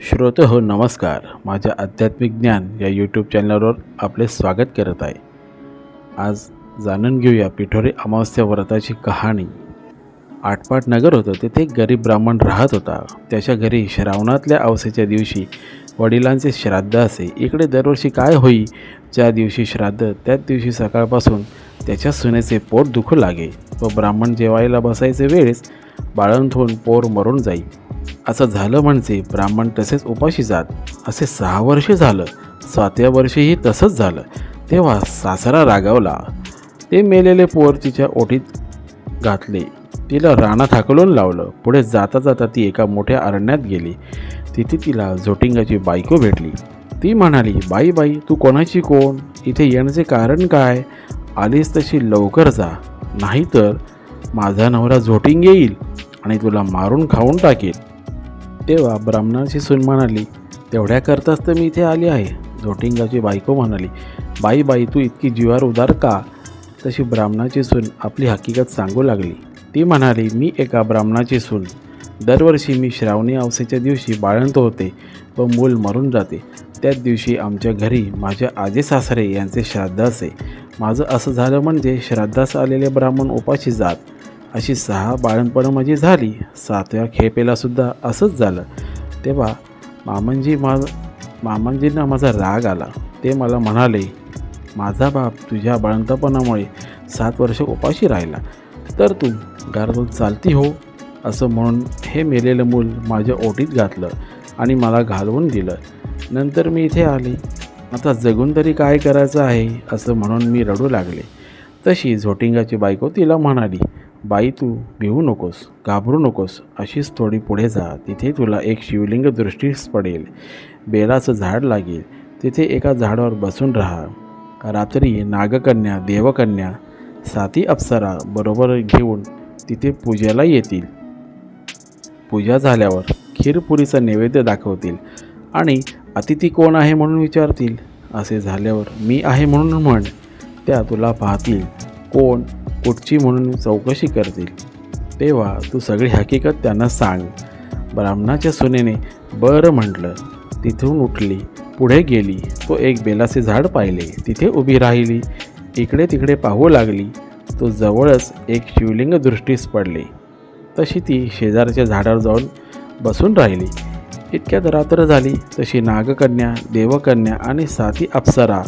श्रोत हो नमस्कार. माझ्या आध्यात्मिक ज्ञान या यूट्यूब चॅनलवर आपले स्वागत करत आहे. आज जाणून घेऊया पिठोरी अमावस्या व्रताची कहाणी. आटपाट नगर होतं तेथे एक गरीब ब्राह्मण राहत होता. त्याच्या घरी श्रावणातल्या अवसेच्या दिवशी वडिलांचे श्राद्ध असे. इकडे दरवर्षी काय होई? ज्या दिवशी श्राद्ध त्याच दिवशी सकाळपासून त्याच्या सुनेचे पोट दुखू लागे. व ब्राह्मण जेवायला बसायचे वेळेस बाळंत होऊन पोर मरून जाई. असं झालं म्हणजे ब्राह्मण तसेच उपाशी जात. असे सहा वर्ष झालं. सातव्या वर्षीही तसंच झालं. तेव्हा सासरा रागावला. ते मेलेले पोर तिच्या ओटीत घातले. तिला राणा थाकलून लावलं. पुढे जाता जाता ती एका मोठ्या अरण्यात गेली. तिथे तिला झोटिंगाची बायको भेटली. ती म्हणाली बाई बाई तू कोणाची कोण? इथे येण्याचे कारण काय? आलीस तशी लवकर जा. नाहीतर माझा नवरा झोटिंग येईल आणि तुला मारून खाऊन टाकेल. तेव्हा ब्राह्मणाची सून म्हणाली तेवढ्या करताच तर मी इथे आली आहे. झोटिंगाची बायको म्हणाली बाई बाई तू इतकी जीवार उदार का? तशी ब्राह्मणाची सून आपली हकीकत सांगू लागली. ती म्हणाली मी एका ब्राह्मणाची सून. दरवर्षी मी श्रावणी अवसेच्या दिवशी बाळंत होते व मूल मरून जाते. त्याच दिवशी आमच्या घरी माझ्या आजे सासरे यांचे श्राद्ध असे. माझं असं झालं म्हणजे श्राद्धास आलेले ब्राह्मण उपाशी जात. अशी सहा बाळणपणं माझी झाली. सातव्या खेपेलासुद्धा असंच झालं. तेव्हा मामनजी मा मामनजींना माझा राग आला. ते मला म्हणाले माझा बाप तुझ्या बाळंतपणामुळे सात वर्ष उपाशी राहिला. तर तू घरातून चालती हो. असं म्हणून हे मेलेलं मूल माझ्या ओटीत घातलं आणि मला घालवून दिलं. नंतर मी इथे आले. आता जगून तरी काय करायचं आहे? असं म्हणून मी रडू लागले. तशी झोटिंगाची बायको तिला म्हणाली बाई तू भिवू नकोस घाबरू नकोस अशीच थोडी पुढे जा. तिथे तुला एक शिवलिंग दृष्टीस पडेल. बेलाचं झाड लागेल. तिथे एका झाडावर बसून राहा. रात्री नागकन्या देवकन्या साती अप्सरा बरोबर घेऊन तिथे पूजेला येतील. पूजा झाल्यावर खीरपुरीचा नैवेद्य दाखवतील आणि अतिथी कोण आहे म्हणून विचारतील? असे झाल्यावर मी आहे म्हणून म्हण. त्या तुला पाहतील. कोण कुठची म्हणून चौकशी करतील. तेव्हा तू सगळी हकीकत त्यांना सांग. ब्राह्मणाच्या सुनेने बरं म्हटलं. तिथून उठली पुढे गेली. तो एक बेलाचे झाड पाहिले. तिथे उभी राहिली. इकडे तिकडे पाहू लागली. तो जवळच एक शिवलिंग दृष्टीस पडले. तशी ती शेजारच्या झाडावर जाऊन बसून राहिली. इतक्यात रात्र झाली तशी नागकन्या देवकन्या आणि साथी अप्सरा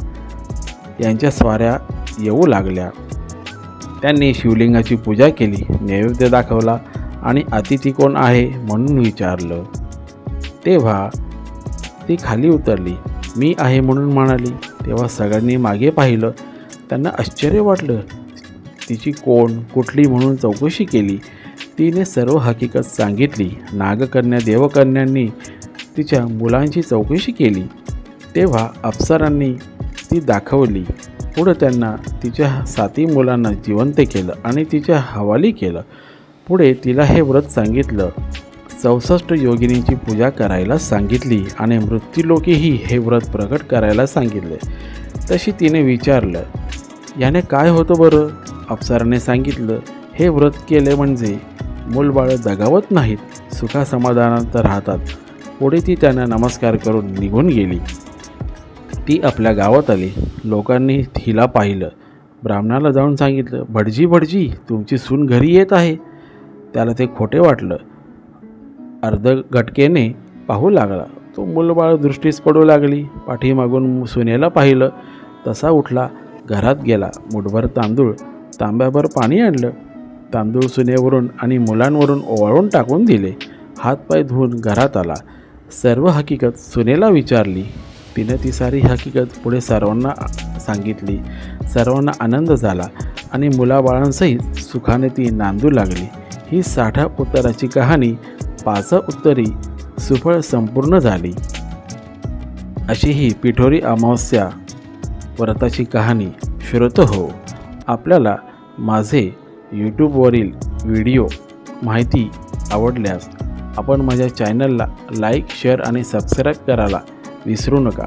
यांच्या स्वाऱ्या येऊ लागल्या. त्यांनी शिवलिंगाची पूजा केली नैवेद्य दाखवला आणि अतिथी कोण आहे म्हणून विचारलं. तेव्हा ती खाली उतरली. मी आहे म्हणून म्हणाली. तेव्हा सगळ्यांनी मागे पाहिलं. त्यांना आश्चर्य वाटलं. तिची कोण कुठली म्हणून चौकशी केली. तिने सर्व हकीकत सांगितली. नागकन्या देवकन्यांनी तिच्या मुलांची चौकशी केली. तेव्हा अप्सरांनी ती दाखवली. पुढं त्यांना तिच्या साती मुलांना जिवंत केलं आणि तिच्या हवाली केलं. पुढे तिला हे व्रत सांगितलं. चौसष्ट योगिनींची पूजा करायला सांगितली आणि मृत्यूलोकीही हे व्रत प्रकट करायला सांगितले. तशी तिने विचारलं याने काय होतं बरं? अप्सराने सांगितलं हे व्रत केले म्हणजे मूलबाळं जगावत नाहीत सुखासमाधानात राहतात. पुढे ती त्यांना नमस्कार करून निघून गेली. ती आपल्या गावात आली. लोकांनी हिला पाहिलं. ब्राह्मणाला जाऊन सांगितलं भटजी भटजी तुमची सून घरी येत आहे. त्याला ते खोटे वाटलं. अर्ध घटकेने पाहू लागला. तो मुलबाळ दृष्टीस पडू लागली. पाठीमागून सुनेला पाहिलं. तसा उठला घरात गेला. मुठभर तांदूळ तांब्याभर पाणी आणलं. तांदूळ सुनेवरून आणि मुलांवरून ओवाळून टाकून दिले. हातपाय धुवून घरात आला. सर्व हकीकत सुनेला विचारली. तिने ती सारी हकीकत पुढे सर्वांना सांगितली. सर्वांना आनंद झाला आणि मुलाबाळांसहित सुखाने ती नांदू लागली. ही साठा उत्तराची कहाणी पाच उत्तरी सुफळ संपूर्ण झाली. अशी ही पिठोरी अमावस्या व्रताची कहाणी श्रोत हो आपल्याला माझे यूट्यूबवरील व्हिडिओ माहिती आवडल्यास आपण माझ्या चॅनलला लाईक शेअर आणि सबस्क्राईब करायला विसरू नका.